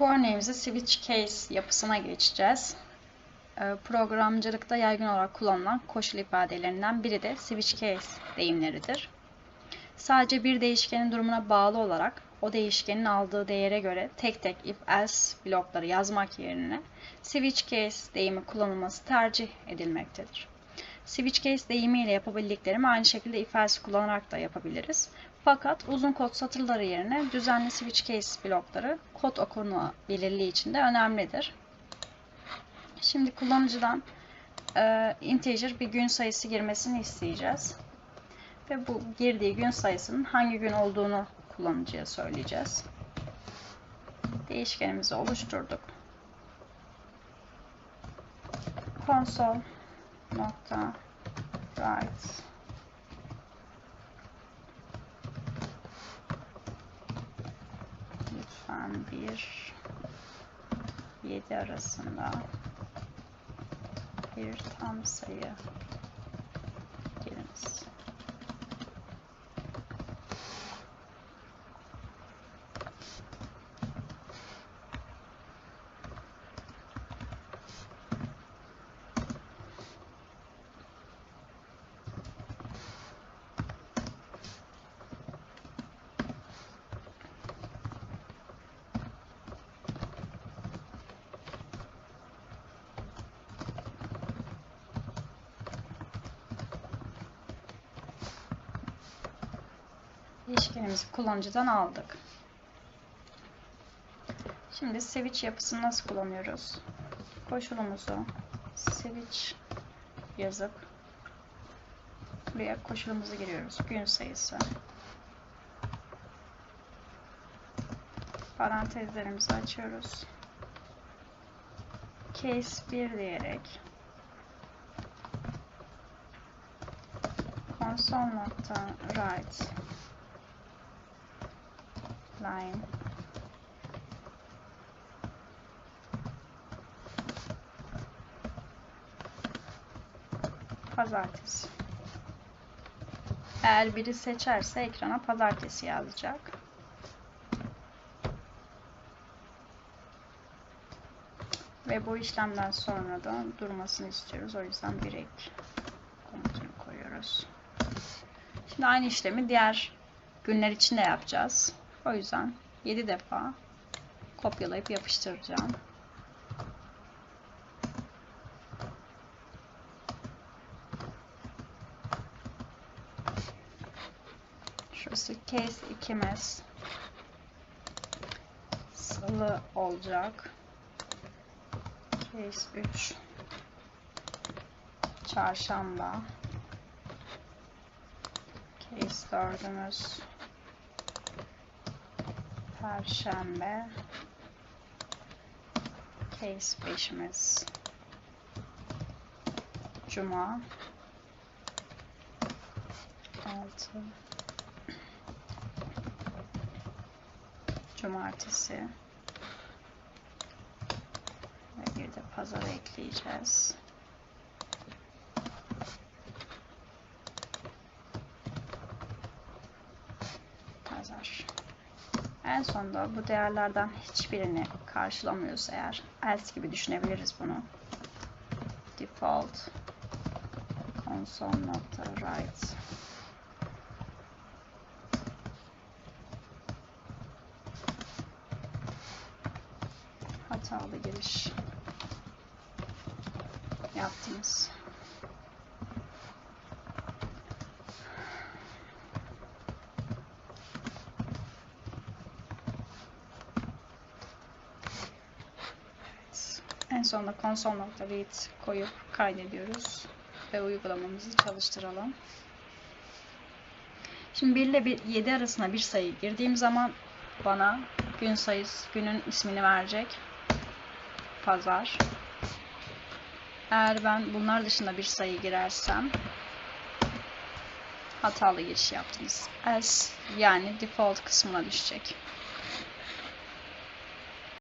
Bu örneğimizde switch case yapısına geçeceğiz. Ee, Programcılıkta yaygın olarak kullanılan koşul ifadelerinden biri de switch case deyimleridir. Sadece bir değişkenin durumuna bağlı olarak o değişkenin aldığı değere göre tek tek if else blokları yazmak yerine switch case deyimi kullanılması tercih edilmektedir. Switch case deyimiyle yapabildiklerimi aynı şekilde if else kullanarak da yapabiliriz. Fakat uzun kod satırları yerine düzenli switch case blokları kod okunu belirliği için de önemlidir. Şimdi kullanıcıdan e, integer bir gün sayısı girmesini isteyeceğiz. Ve bu girdiği gün sayısının hangi gün olduğunu kullanıcıya söyleyeceğiz. Değişkenimizi oluşturduk. Console lütfen bir 7 arasında bir tam sayı giriniz. Değişkenimizi kullanıcıdan aldık. Şimdi switch yapısını nasıl kullanıyoruz? Koşulumuzu switch yazıp buraya koşulumuzu giriyoruz. Gün sayısı. Parantezlerimizi açıyoruz. Case 1 diyerek console.write line pazartesi. Eğer biri seçerse ekrana pazartesi yazacak. Ve bu işlemden sonra da durmasını istiyoruz. O yüzden bir ek komutunu koyuyoruz. Şimdi aynı işlemi diğer günler için de yapacağız. O yüzden 7 defa kopyalayıp yapıştıracağım. Şurası case 2'miz salı olacak. Case 3 çarşamba. Case 4'ümüz Perşembe. Case 5'imiz Cuma. 6 Cumartesi. Ve bir de pazar ekleyeceğiz. Pazar. En sonunda bu değerlerden hiçbirini karşılamıyorsa eğer else gibi düşünebiliriz bunu. Default console.write hatalı giriş yaptınız. En sonunda console.read koyup kaydediyoruz ve uygulamamızı çalıştıralım. Şimdi 1 ile 7 arasında bir sayı girdiğim zaman bana gün sayısı, günün ismini verecek. Pazar. Eğer ben bunlar dışında bir sayı girersem hatalı giriş yaptınız. Else yani default kısmına düşecek.